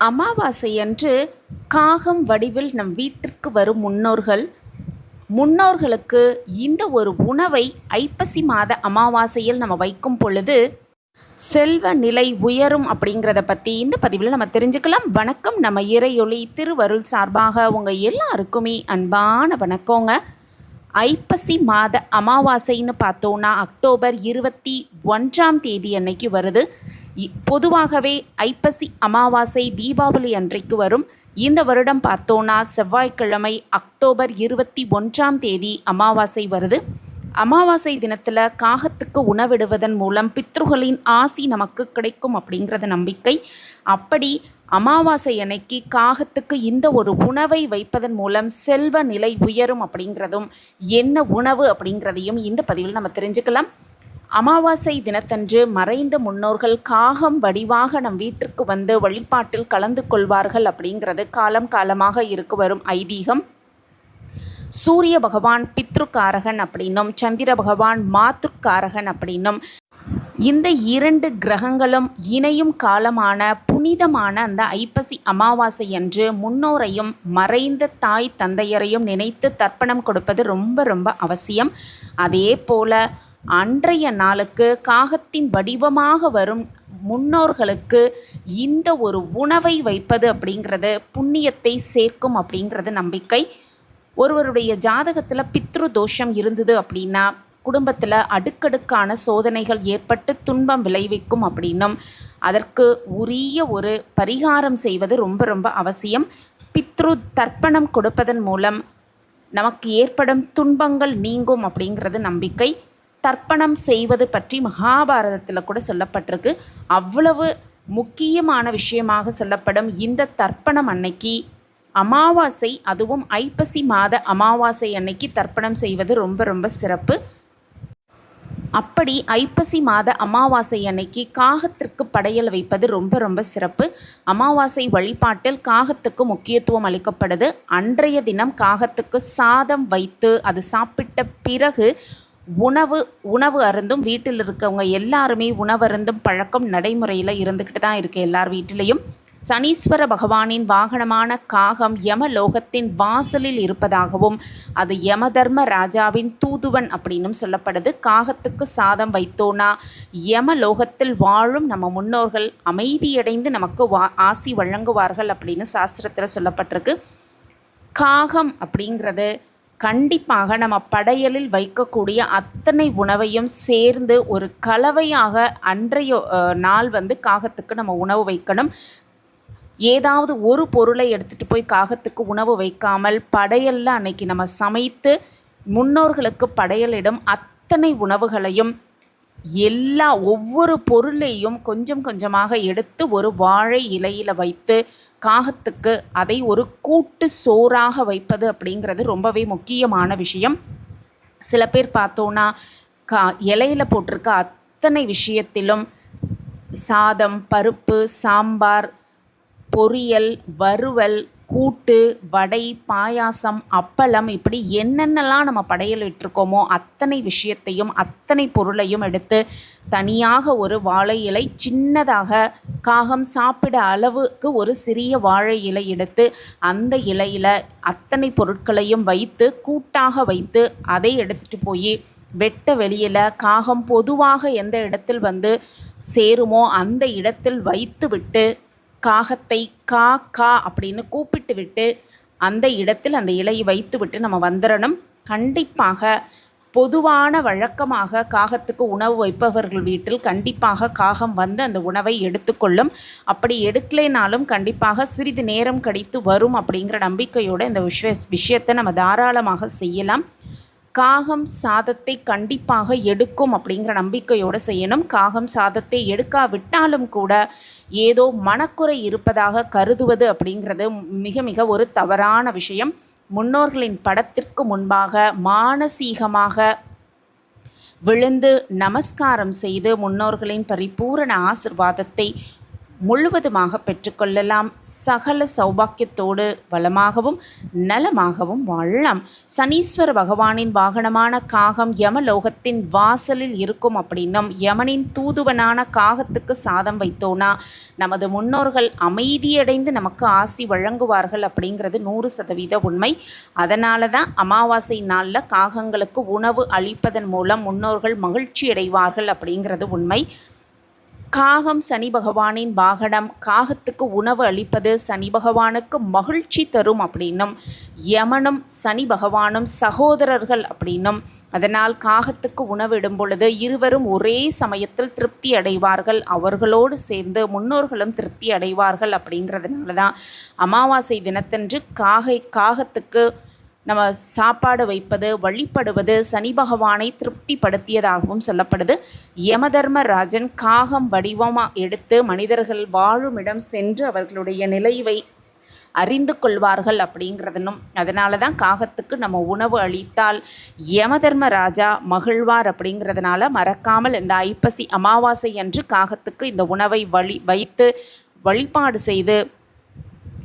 அமாவாசையன்று காகம் வடிவில் நம் வீட்டிற்கு வரும் முன்னோர்கள் முன்னோர்களுக்கு இந்த ஒரு உணவை ஐப்பசி மாத அமாவாசையில் நம்ம வைக்கும் பொழுது செல்வ நிலை உயரும் அப்படிங்கிறத பற்றி இந்த பதிவில் நம்ம தெரிஞ்சுக்கலாம். வணக்கம். நம்ம இறையொளி திருவருள் சார்பாக உங்கள் எல்லாருக்குமே அன்பான வணக்கங்க. ஐப்பசி மாத அமாவாசைன்னு பார்த்தோன்னா அக்டோபர் இருபத்தி ஒன்றாம் தேதி அன்னைக்கு வருது. பொதுவாகவே ஐப்பசி அமாவாசை தீபாவளி அன்றைக்கு வரும். இந்த வருடம் பார்த்தோன்னா செவ்வாய்க்கிழமை அக்டோபர் இருபத்தி ஒன்றாம் தேதி அமாவாசை வருது. அமாவாசை தினத்தில் காகத்துக்கு உணவிடுவதன் மூலம் பித்ருகளின் ஆசி நமக்கு கிடைக்கும் அப்படிங்கிறது நம்பிக்கை. அப்படி அமாவாசை அன்னைக்கு காகத்துக்கு இந்த ஒரு உணவை வைப்பதன் மூலம் செல்வ நிலை உயரும் அப்படிங்கிறதும் என்ன உணவு அப்படிங்கிறதையும் இந்த பதிவில் நம்ம தெரிஞ்சுக்கலாம். அமாவாசை தினத்தன்று மறைந்த முன்னோர்கள் காகம் வடிவாக நம் வீட்டிற்கு வந்து வழிபாட்டில் கலந்து கொள்வார்கள் அப்படிங்கிறது காலம் காலமாக இருக்கு வரும் ஐதீகம். சூரிய பகவான் பித்ருக்காரகன் அப்படின்னும் சந்திர பகவான் மாத்ருக்காரகன் அப்படின்னும் இந்த இரண்டு கிரகங்களும் இணையும் காலமான புனிதமான அந்த ஐப்பசி அமாவாசை அன்று முன்னோரையும் மறைந்த தாய் தந்தையரையும் நினைத்து தர்ப்பணம் கொடுப்பது ரொம்ப ரொம்ப அவசியம். அதே போல அன்றைய நாளுக்கு காகத்தின் வடிவமாக வரும் முன்னோர்களுக்கு இந்த ஒரு உணவை வைப்பது அப்படிங்கிறது புண்ணியத்தை சேர்க்கும் அப்படிங்கிறது நம்பிக்கை. ஒருவருடைய ஜாதகத்தில் பித்ரு தோஷம் இருந்தது அப்படின்னா குடும்பத்தில் அடுக்கடுக்கான சோதனைகள் ஏற்பட்டு துன்பம் விளைவிக்கும் அப்படின்னும். அதற்கு உரிய ஒரு பரிகாரம் செய்வது ரொம்ப ரொம்ப அவசியம். பித்ரு தர்ப்பணம் கொடுப்பதன் மூலம் நமக்கு ஏற்படும் துன்பங்கள் நீங்கும் அப்படிங்கிறது நம்பிக்கை. தர்ப்பணம் செய்வது பற்றி மகாபாரதத்தில் கூட சொல்லப்பட்டிருக்கு. அவ்வளவு முக்கியமான விஷயமாக சொல்லப்படும் இந்த தர்ப்பணம் அன்னைக்கு அமாவாசை அதுவும் ஐப்பசி மாத அமாவாசை அன்னைக்கு தர்ப்பணம் செய்வது ரொம்ப ரொம்ப சிறப்பு. அப்படி ஐப்பசி மாத அமாவாசை அன்னைக்கு காகத்திற்கு படையல் வைப்பது ரொம்ப ரொம்ப சிறப்பு. அமாவாசை வழிபாட்டில் காகத்துக்கு முக்கியத்துவம் அளிக்கப்படுது. அன்றைய தினம் காகத்துக்கு சாதம் வைத்து அது சாப்பிட்ட பிறகு உணவு உணவு அருந்தும் வீட்டில் இருக்கவங்க எல்லாருமே உணவருந்தும் பழக்கம் நடைமுறையில் இருந்துக்கிட்டு தான் இருக்குது எல்லார் வீட்டிலையும். சனீஸ்வர பகவானின் வாகனமான காகம் யமலோகத்தின் வாசலில் இருப்பதாகவும் அது யமதர்ம ராஜாவின் தூதுவன் அப்படின்னும் சொல்லப்படுது. காகத்துக்கு சாதம் வைத்தோனா யமலோகத்தில் வாழும் நம்ம முன்னோர்கள் அமைதியடைந்து நமக்கு வா ஆசி வழங்குவார்கள் அப்படின்னு சாஸ்திரத்தில் சொல்லப்பட்டிருக்கு. காகம் அப்படிங்கிறது கண்டிப்பாக நம்ம படையலில் வைக்கக்கூடிய அத்தனை உணவையும் சேர்ந்து ஒரு கலவையாக அன்றைய நாள் வந்து காகத்துக்கு நம்ம உணவு வைக்கணும். ஏதாவது ஒரு பொருளை எடுத்துகிட்டு போய் காகத்துக்கு உணவு வைக்காமல் படையலில் அன்னைக்கு நம்ம சமைத்து முன்னோர்களுக்கு படையலிடும் அத்தனை உணவுகளையும் எல்லா ஒவ்வொரு பொருளையும் கொஞ்சம் கொஞ்சமாக எடுத்து ஒரு வாழை இலையில் வைத்து காகத்துக்கு அதை ஒரு கூட்டு சோறாக வைப்பது அப்படிங்கிறது ரொம்பவே முக்கியமான விஷயம். சில பேர் பார்த்தோன்னா கா இலையில் போட்டிருக்க அத்தனை விஷயத்திலும் சாதம் பருப்பு சாம்பார் பொரியல் வறுவல் கூட்டு வடை பாயாசம் அப்பளம் இப்படி என்னென்னலாம் நம்ம படையல் இட்டிருக்கோமோ அத்தனை விஷயத்தையும் அத்தனை பொருளையும் எடுத்து தனியாக ஒரு வாழை இலை சின்னதாக காகம் சாப்பிட அளவுக்கு ஒரு சிறிய வாழை இலை எடுத்து அந்த இலையில் அத்தனை பொருட்களையும் வைத்து கூட்டாக வைத்து அதை எடுத்துகிட்டு போய் வெட்ட வெளியில் காகம் பொதுவாக எந்த இடத்தில் வந்து சேருமோ அந்த இடத்தில் வைத்து விட்டு காகத்தை கா கா அப்படின்னு கூப்பிட்டு விட்டு அந்த இடத்தில் அந்த இலையை வைத்து விட்டு நம்ம வந்துடணும் கண்டிப்பாக பொதுவான வழக்கமாக காகத்துக்கு உணவு வைப்பவர்கள் வீட்டில் கண்டிப்பாக காகம் வந்து அந்த உணவை எடுத்துக்கொள்ளும். அப்படி எடுக்கலைனாலும் கண்டிப்பாக சிறிது நேரம் கழித்து வரும் அப்படிங்கிற நம்பிக்கையோடு இந்த விஷய விஷயத்தை நம்ம தாராளமாக செய்யலாம். காகம் சாதத்தை கண்டிப்பாக எடுக்கும் அப்படிங்கிற நம்பிக்கையோடு செய்யணும். காகம் சாதத்தை எடுக்காவிட்டாலும் கூட ஏதோ மனக்குறை இருப்பதாக கருதுவது அப்படிங்கிறது மிக மிக ஒரு தவறான விஷயம். முன்னோர்களின் படத்திற்கு முன்பாக மானசீகமாக விழுந்து நமஸ்காரம் செய்து முன்னோர்களின் பரிபூரண ஆசிர்வாதத்தை முழுவதுமாக பெற்றுக்கொள்ளலாம். சகல சௌபாக்கியத்தோடு வளமாகவும் நலமாகவும் வாழலாம். சனீஸ்வர பகவானின் வாகனமான காகம் யமலோகத்தின் வாசலில் இருக்கும் அப்படின்னும் யமனின் தூதுவனான காகத்துக்கு சாதம் வைத்தோனா நமது முன்னோர்கள் அமைதியடைந்து நமக்கு ஆசி வழங்குவார்கள் அப்படிங்கிறது நூறு சதவீத உண்மை. அதனால தான் அமாவாசை நாளில் காகங்களுக்கு உணவு அளிப்பதன் மூலம் முன்னோர்கள் மகிழ்ச்சி அடைவார்கள் அப்படிங்கிறது உண்மை. காகம் சனி பகவானின் வாகனம் காகத்துக்கு உணவு அளிப்பது சனி பகவானுக்கு மகிழ்ச்சி தரும் அப்படின்னும் யமனும் சனி பகவானும் சகோதரர்கள் அப்படின்னும் அதனால் காகத்துக்கு உணவிடும் பொழுது இருவரும் ஒரே சமயத்தில் திருப்தி அடைவார்கள் அவர்களோடு சேர்ந்து முன்னோர்களும் திருப்தி அடைவார்கள் அப்படிங்கிறதுனால தான் அமாவாசை தினத்தன்று காகை காகத்துக்கு நம்ம சாப்பாடு வைப்பது வழிபடுவது சனி பகவானை திருப்திப்படுத்தியதாகவும் சொல்லப்படுது. யமதர்மராஜன் காகம் வடிவமாக எடுத்து மனிதர்கள் வாழும் இடம் சென்று அவர்களுடைய நிலைவை அறிந்து கொள்வார்கள் அப்படிங்கிறதுனும் அதனால தான் காகத்துக்கு நம்ம உணவு அளித்தால் யமதர்மராஜா மகிழ்வார் அப்படிங்கிறதுனால மறக்காமல் இந்த ஐப்பசி அமாவாசை அன்று காகத்துக்கு இந்த உணவை வழி வைத்து வழிபாடு செய்து